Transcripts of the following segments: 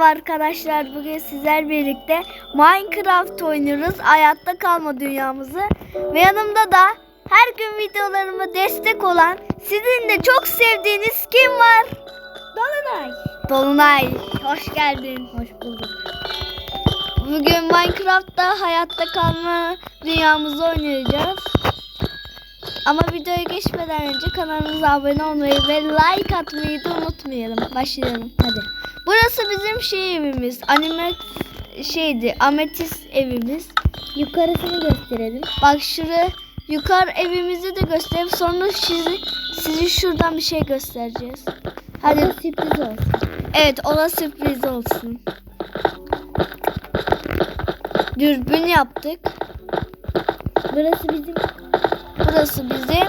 Arkadaşlar bugün sizler birlikte Minecraft oynuyoruz. Hayatta kalma dünyamızı. Ve yanımda da her gün videolarıma destek olan sizin de çok sevdiğiniz kim var? Dolunay. Dolunay. Hoş geldin. Hoş bulduk. Bugün Minecraft'ta hayatta kalma dünyamızı oynayacağız. Ama videoya geçmeden önce kanalımıza abone olmayı ve like atmayı da unutmayalım. Başlayalım hadi. Burası bizim şey evimiz. Anime şeydi. Ametist evimiz. Yukarısını gösterelim. Bak şuraya yukarı evimizi de gösterip sonra sizi sizi şuradan bir şey göstereceğiz. Hadi Hadi. sürpriz olsun. Evet ona sürpriz olsun. Dürbün yaptık. Burası bizim. Burası bizim.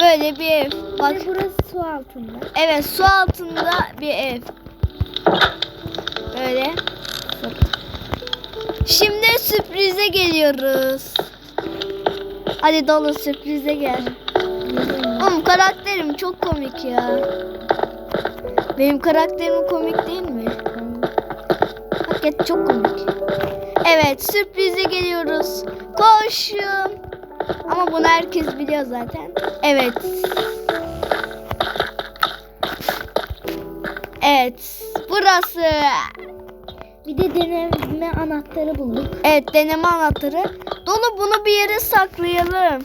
Böyle bir ev. Bak Ve burası su altında. Evet su altında bir ev. Böyle. Şimdi sürprize geliyoruz. Hadi dolu sürprize gel. Oğlum karakterim çok komik ya. Benim karakterim komik değil mi? Hakikaten çok komik. Evet sürprize geliyoruz. Koşun. Ama bunu herkes biliyor zaten. Evet. Evet. Burası. Bir de deneme anahtarı bulduk. Evet deneme anahtarı. Dolu bunu bir yere saklayalım.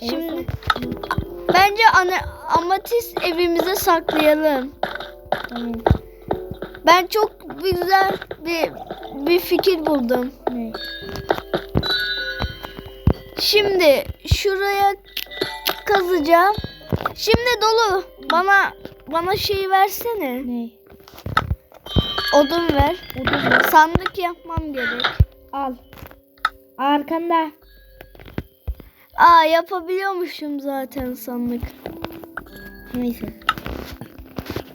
Şimdi bence ana, amatist evimize saklayalım. Tamam. Ben çok güzel bir bir fikir buldum. Ne? Şimdi şuraya kazacağım. Şimdi dolu bana bana şey versene. Ne? Odun ver. Odun mu? Sandık yapmam gerek. Al. Arkanda. Aa yapabiliyormuşum zaten sandık. Neyse.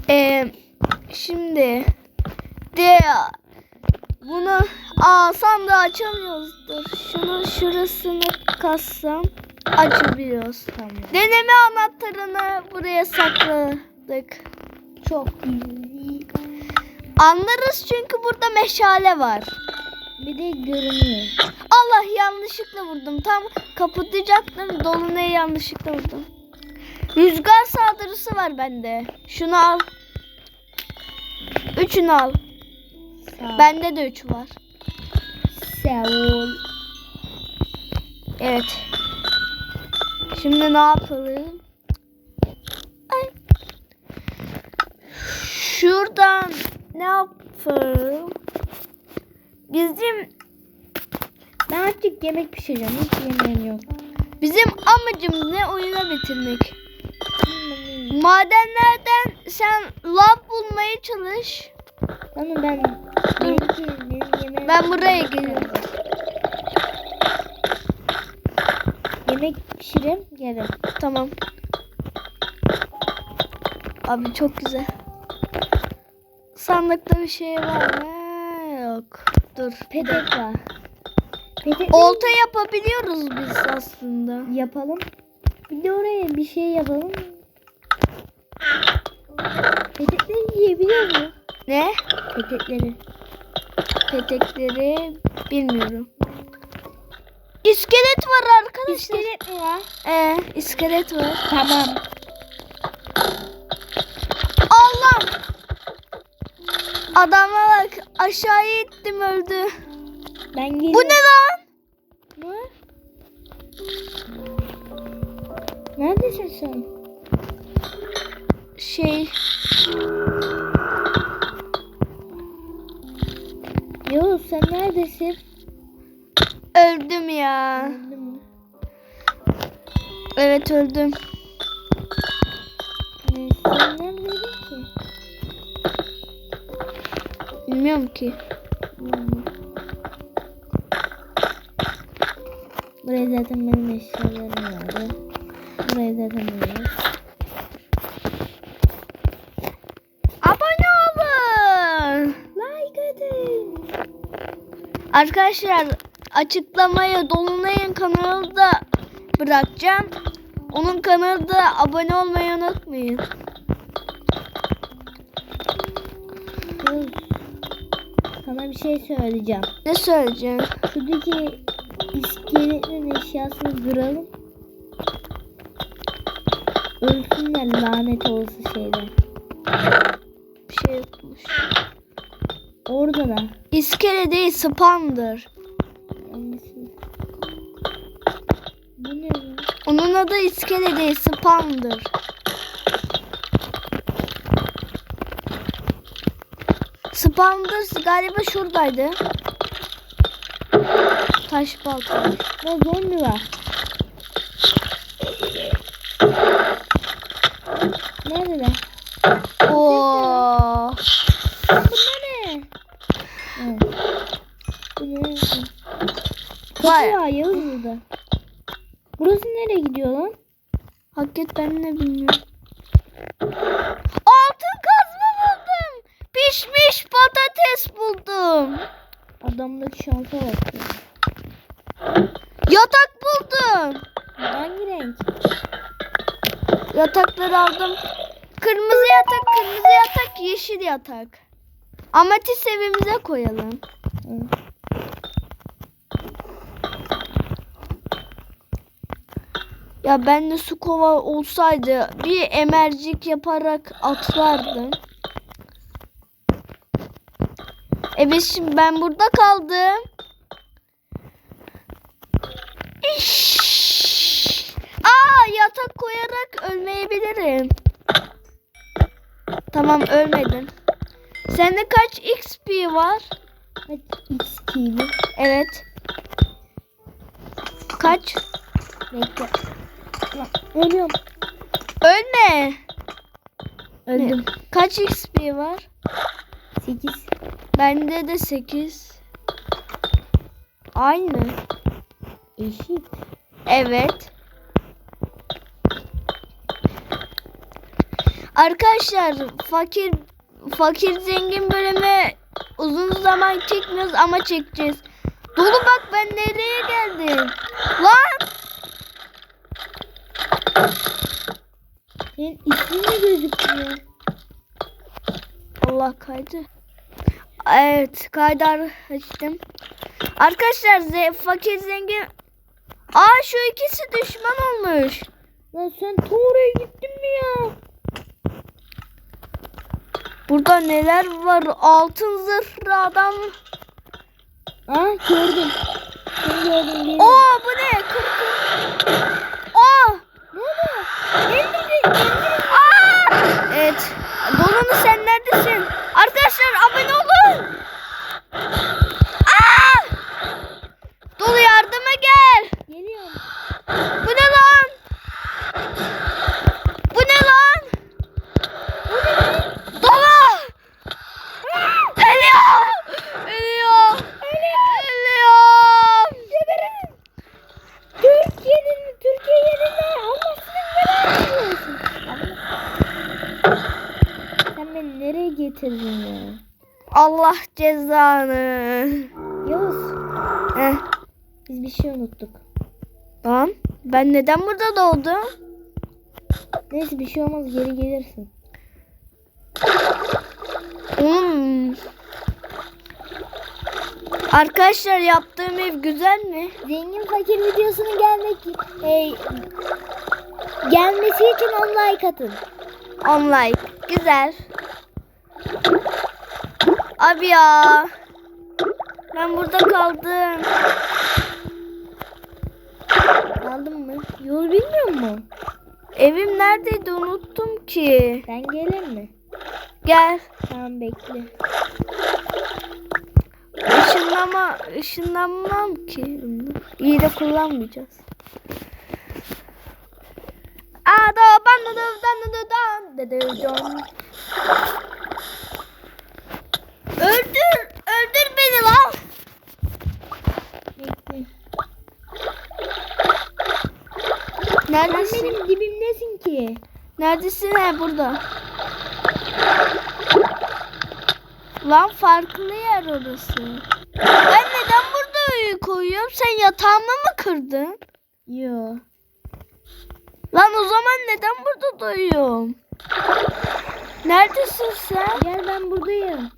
Ee, şimdi de bunu aa sandığı açamıyoruzdur. Şunu şurasını kassam açabiliyoruz. Tamam. Deneme anahtarını buraya sakladık. Çok iyi. Anlarız çünkü burada meşale var. Bir de görünüyor. Allah yanlışlıkla vurdum. Tam kapatacaktım. Dolunay'ı yanlışlıkla vurdum. Rüzgar saldırısı var bende. Şunu al. Üçünü al. Sağ. Bende de üç var. Sağ ol. Evet. Şimdi ne yapalım? Ay. Şuradan ne yapalım? Bizim Ben artık yemek pişireceğim. Hiç yemeğim yok. bizim amacımız ne oyuna bitirmek. Madenlerden sen lav bulmaya çalış. Tamam ben benim Ben buraya geliyorum. Yemek pişireyim gelin. Tamam. Abi çok güzel. Sandıkta bir şey var mı? Yok. Dur. Petek var. Petek Olta yapabiliyoruz biz aslında. yapalım. Bir de oraya bir şey yapalım. Petekleri yiyebiliyor mu? Ne? Petekleri. Petekleri bilmiyorum. İskelet var arkadaşlar. İskelet mi var? Ee, iskelet var. Tamam. Adama bak aşağıya ittim öldü. Ben geliyorum. Bu ne lan? Ne? Neredesin sen? Şey Yo sen neredesin? öldüm ya. Öldün mü? Evet öldüm. Bilmiyorum ki. Buraya zaten benim eşyalarım vardı. Buraya zaten böyle. Abone olun. Like atın. Arkadaşlar açıklamaya Dolunay'ın kanalını da bırakacağım. Onun kanalda abone olmayı unutmayın. Sana bir şey söyleyeceğim. Ne söyleyeceksin? Şuradaki iskeletin eşyasını kıralım. Ölsünler lanet olsun şeyler. Bir şey yokmuş. Orada da. İskele değil. Hangisi? Bu ne? Onun adı iskele değil spamdır. Spamdır galiba şuradaydı. Taş balta. Ne zombi var. Nerede? Oo. Bunlar ne? Evet. Vay. Var Yağız burada. Burası nereye gidiyor lan? Hakikaten ne bilmiyorum. Pişmiş patates buldum. Adamdaki şansa bak. ya. Yatak buldum. Hangi renk? Yatakları aldım. Kırmızı yatak, kırmızı yatak, yeşil yatak. Amatist evimize koyalım. Ya ben de su kova olsaydı bir emercik yaparak atlardım. Evet şimdi ben burada kaldım. Aa yatak koyarak ölmeyebilirim. Tamam ölmedim. Sende kaç XP var? Kaç X kiwi? Evet. Kaç? Bekle. Ölüyorum. Ölme. Öldüm. Kaç XP var? 8. Bende de 8. Aynı. Eşit. Evet. Arkadaşlar fakir fakir zengin bölümü uzun zaman çekmiyoruz ama çekeceğiz. Dolu bak ben nereye geldim. Lan Senin ismin mi gözükmüyor? Allah kaydı. Evet kaydı açtım. Arkadaşlar ze- fakir zengin Aa şu ikisi düşman olmuş. Lan sen ta oraya gittin mi ya? Burada neler var? Altın zırhlı adam. Aa gördüm. Seni gördüm. Oo bu ne? Kırk. Oo! Ne oldu? Elini Aa! Evet. Dolunu sen neredesin? Arkadaşlar abone olun. Aa! Dolu yardıma gel. Geliyorum. Bu ne lan? Bu ne lan? Dolu! Ölüyorum! Ölüyorum! Ölüyorum! Türkiye'nin Türkiye yerine Allah'ını versin. Sen beni nereye getirdin? Allah cezanı. Yavuz Heh. biz bir şey unuttuk. Lan ben neden burada doğdum? Neyse bir şey olmaz geri gelirsin. Hmm. Arkadaşlar yaptığım ev güzel mi? Zengin fakir videosunun gelmek e, gelmesi için 10 like atın. Online. Güzel. Abi ya. Ben burada kaldım. Aldın mı? Yol bilmiyor musun? Evim neredeydi unuttum ki. Ben gelir mi? Gel. Tamam bekle. Işınlama, ışınlanmam ki. İyi de kullanmayacağız. Ado banda da dan da dan dedi John. Öldür, öldür beni lan. Bekle. Sen Neredesin? benim dibimdesin ki. Neredesin? He burada. Lan farklı yer orası. Ben neden burada uyku koyuyorum? Sen yatağımı mı kırdın? Yo. Lan o zaman neden burada doyuyorum? Neredesin sen? Gel ben buradayım.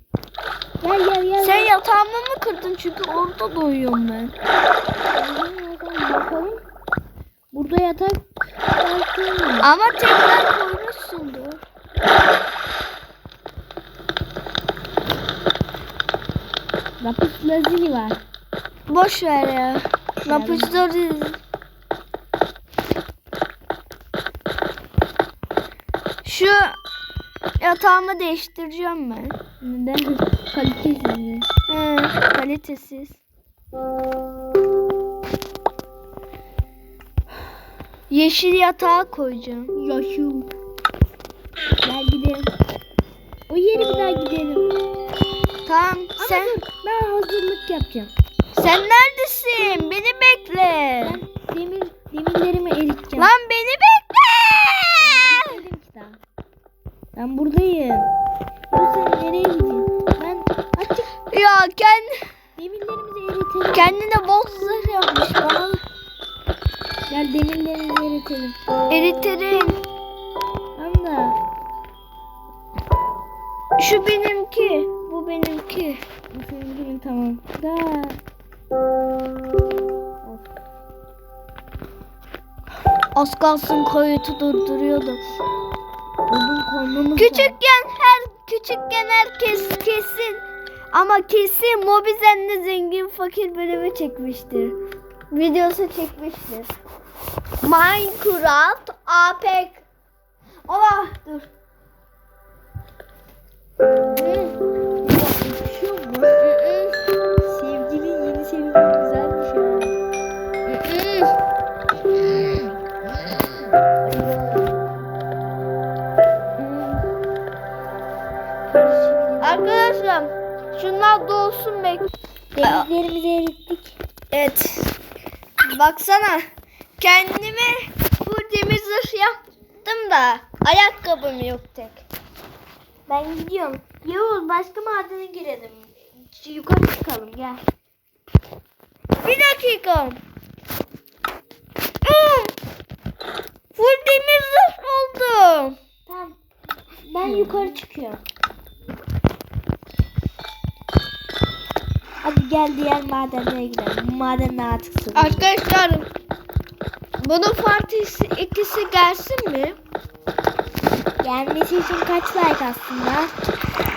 Gel gel gel. Sen yatağımı mı kırdın? Çünkü orada da uyuyorum ben. Bakalım. Burada yatak? Ama tekrar koymuşsundur. Lapis lazuli var. Boş ver ya. Lapusları Şu yatağımı değiştireceğim ben. Neden? Kalitesiz. He, kalitesiz. Yeşil yatağa koyacağım. Yaşım. Gel gidelim. O yere bir daha gidelim. Tamam Ama sen dur ben hazırlık yapacağım. sen neredesin? Beni bekle. Ben demir demirlerimi eriteceğim. Lan beni bekle. Ben buradayım. Sen nereye gidiyorsun? Ben açık Ya kendi demirlerimizi eritelim. kendine bol zırh yapmış bana. Gel demirlerimizi eritelim. Eriterim. Tamam da Şu benimki. Bu benimki. bu senin günün tamam. Da. Az kalsın koyutu durduruyordum. Odun koymamız lazım. Küçükken küçükken herkes kesin ama kesin Mobizen'le zengin fakir bölümü çekmiştir. Videosu çekmiştir. Minecraft APK Allah dur. Şu Baksana. Kendime bu demir zırh yaptım da ayakkabım yok tek. Ben gidiyorum. Yavuz başka madene girelim. Yukarı çıkalım gel. Bir dakika. Hmm. Full demir zırh oldum. Tamam. Ben yukarı çıkıyorum. Hadi gel diğer madenlere gidelim. Madenler artık sıkıntı. Arkadaşlar bunun partisi ikisi gelsin mi? Gelmesi için kaç like aslında?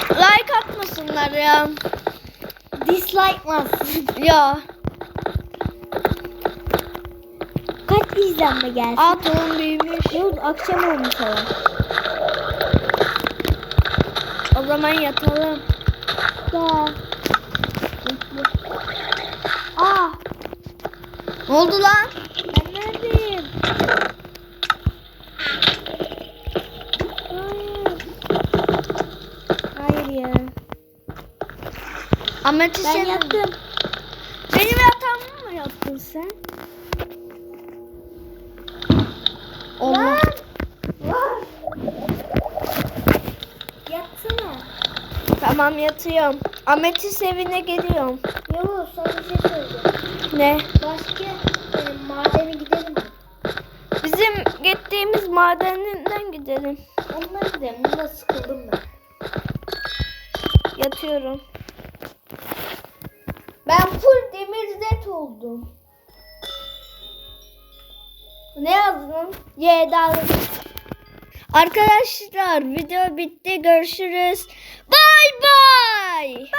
Like atmasınlar ya. Dislike var. Ya Kaç izlenme gelsin? at oğlum büyümüş. Yok akşam olmuş ama. O zaman yatalım. Da. Aa. Ne oldu lan? Ben neredeyim? Hayır. Hayır ya. Ahmet'i Ben sen yattım. Benim yatağımı mı yaptın sen? Allah. Yatsana. Tamam yatıyorum. Ahmet'in evine geliyorum. Yavuz sana bir şey söyleyeceğim. Ne? Başka e, madene gidelim mi? Bizim gittiğimiz madeninden gidelim. Ondan gidelim. Bunda sıkıldım ben. Yatıyorum. Ben full demir zet oldum. Ne yazdın? Y'den. Arkadaşlar video bitti. Görüşürüz. Bay bay.